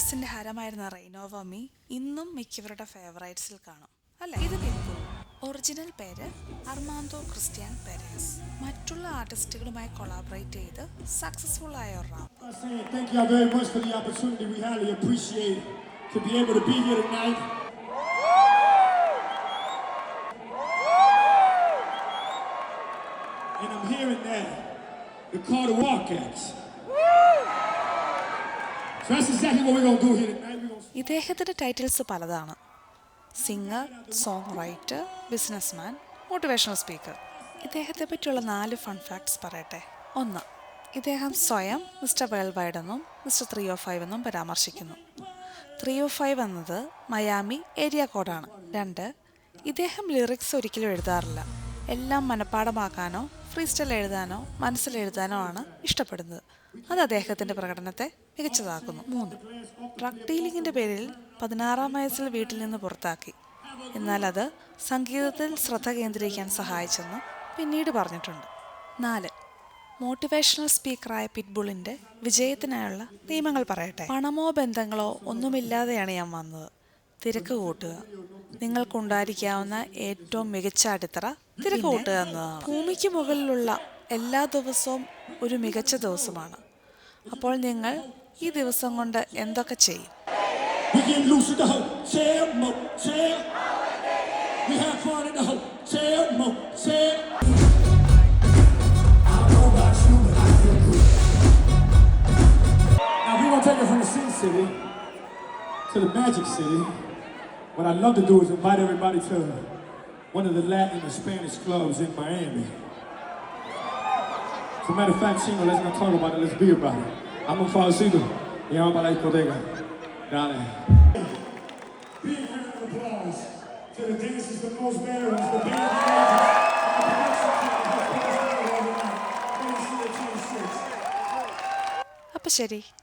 ഹിറ്റ്സിന്റെ ഹരമായിരുന്ന റെയ്നോവോമി ഇന്നും മിക്കവരുടെ ഫേവറേറ്റ്സിൽ കാണും. അല്ല? ഇത് പിന്നു ഒറിജിനൽ പേര് അർമാന്തോ ക്രിസ്ത്യൻ പെരേസ് മറ്റുള്ള ആർട്ടിസ്റ്റുകളുമായി കൊളാബറേറ്റ് ചെയ്ത് സക്സസ്ഫുൾ ആയ The car walk at. ഇദ്ദേഹത്തിന്റെ ടൈറ്റിൽസ് പലതാണ്. Singer song writer businessman motivational speaker. ഇദ്ദേഹത്തെ പറ്റിയുള്ള നാല് ഫൺ ഫാക്ട്സ് പറയട്ടെ. ഒന്ന് ഇദ്ദേഹം സ്വയം മിസ്റ്റർ വേൾഡ് വൈഡ് എന്നും മിസ്റ്റർ ത്രീ ഓ ഫൈവ് എന്നും പരാമർശിക്കുന്നു. ത്രീ ഓ ഫൈവ് എന്നത് മയാമി ഏരിയ കോഡാണ്. രണ്ട് ഇദ്ദേഹം ലിറിക്സ് ഒരിക്കലും എഴുതാറില്ല. എല്ലാം മനഃപ്പാടമാക്കാനോ ഫ്രീ സ്റ്റൈൽ എഴുതാനോ മനസ്സിൽ എഴുതാനോ ആണ് ഇഷ്ടപ്പെടുന്നത്. അത് അദ്ദേഹത്തിന്റെ പ്രകടനത്തെ മികച്ചതാക്കുന്നു. മൂന്ന്. ഡ്രഗ് ഡീലിങ്ങിന്റെ പേരിൽ പതിനാറാം വയസ്സിൽ വീട്ടിൽ നിന്ന് പുറത്താക്കി. എന്നാൽ അത് സംഗീതത്തിൽ ശ്രദ്ധ കേന്ദ്രീകരിക്കാൻ സഹായിച്ചെന്ന് പിന്നീട് പറഞ്ഞിട്ടുണ്ട്. നാല്. മോട്ടിവേഷണൽ സ്പീക്കറായ പിറ്റ്ബുളിന്റെ വിജയത്തിനായുള്ള നിയമങ്ങൾ പറയട്ടെ. പണമോ ബന്ധങ്ങളോ ഒന്നുമില്ലാതെയാണ് ഞാൻ വന്നത്. തിരക്ക് കൂട്ടുക. നിങ്ങൾക്കുണ്ടായിരിക്കാവുന്ന ഏറ്റവും മികച്ച അടിത്തറ തിരക്ക് കൂട്ടുക എന്നതാണ് ഭൂമിക്ക് മുകളിലുള്ള എല്ലാ ദിവസവും ഒരു മികച്ച ദിവസമാണ് അപ്പോൾ നിങ്ങൾ ഈ ദിവസം കൊണ്ട് എന്തൊക്കെ ചെയ്യും take it from the Sin City to the Magic City. What I'd love to do is invite everybody to one of the Latin or Spanish clubs in Miami. As a matter of fact, Chino, let's not talk about it, let's be about it. I'm a Falsito, y vamos para la discoteca. Dale. Big to the and the